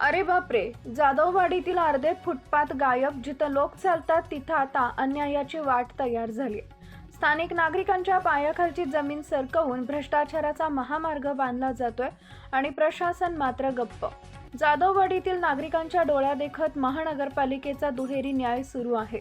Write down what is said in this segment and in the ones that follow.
अरे बापरे जाधववाडीतील अर्धे फुटपाथ गायब जिथं लोक चालतात तिथं आता अन्यायाची वाट तयार झाली. स्थानिक नागरिकांच्या पायाखालची जमीन सरकवून भ्रष्टाचाराचा महामार्ग बांधला जातोय आणि प्रशासन मात्र गप्प. जाधववाडीतील नागरिकांच्या डोळ्यादेखत महानगरपालिकेचा दुहेरी न्याय सुरू आहे.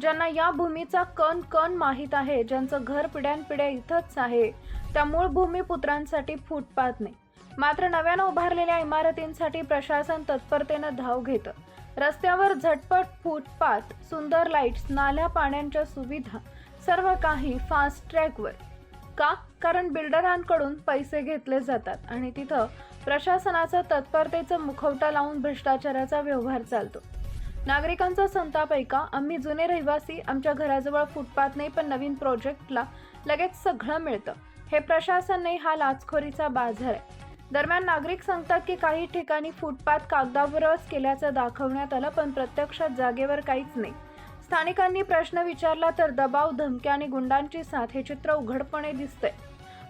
ज्यांना या भूमीचा कण कण माहीत आहे ज्यांचं घर पिढ्यानपिढ्या इथंच आहे त्या मूळ भूमिपुत्रांसाठी फुटपाथ नाही. मात्र नव्यानं उभारलेल्या इमारतींसाठी प्रशासन तत्परतेनं धाव घेतं. रस्त्यावर झटपट फुटपाथ सुंदर लाईट्स नाल्या पाण्याच्या सुविधा सर्व काही फास्ट ट्रॅकवर का? कारण बिल्डरांकडून पैसे घेतले जातात आणि तिथं प्रशासनाचं तत्परतेचं मुखवटा लावून भ्रष्टाचाराचा व्यवहार चालतो. नागरिकांचा संताप ऐका. आम्ही जुने रहिवासी आमच्या घराजवळ फुटपाथ नाही पण नवीन प्रोजेक्टला लगेच सगळं मिळतं. हे प्रशासन नाही हा लाचखोरीचा बाजार आहे. दरम्यान नागरिक सांगतात की काही ठिकाणी फुटपाथ कागदावरच केल्याचं दाखवण्यात आलं पण प्रत्यक्षात जागेवर काहीच नाही. स्थानिकांनी प्रश्न विचारला तर दबाव धमक्या आणि गुंडांची साथ हे चित्र उघडपणे दिसतंय.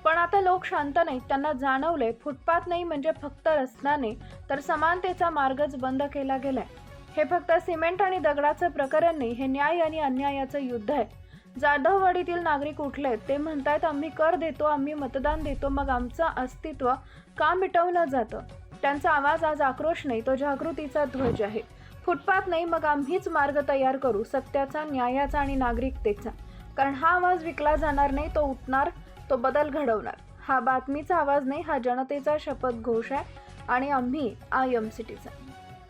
पण आता लोक शांत नाहीत. त्यांना जाणवलंय फुटपाथ नाही म्हणजे फक्त रस्ता नाही तर समानतेचा मार्गच बंद केला गेलाय. हे फक्त सिमेंट आणि दगडाचं प्रकरण नाही हे न्याय आणि अन्यायाचं युद्ध आहे. जाधववाडीतील नागरिक उठले. ते म्हणतायत आम्ही कर देतो आम्ही मतदान देतो मग आमचं अस्तित्व का मिटवलं जातं? त्यांचा आवाज आज आक्रोश नाही तो जागृतीचा ध्वज आहे. फुटपाथ नाही मग आम्हीच मार्ग तयार करू सत्याचा न्यायाचा आणि नागरिकतेचा. कारण हा आवाज विकला जाणार नाही तो उठणार तो बदल घडवणार. हा बातमीचा आवाज नाही हा जनतेचा शपथ घोष आहे आणि आम्ही आय एम सिटीचा.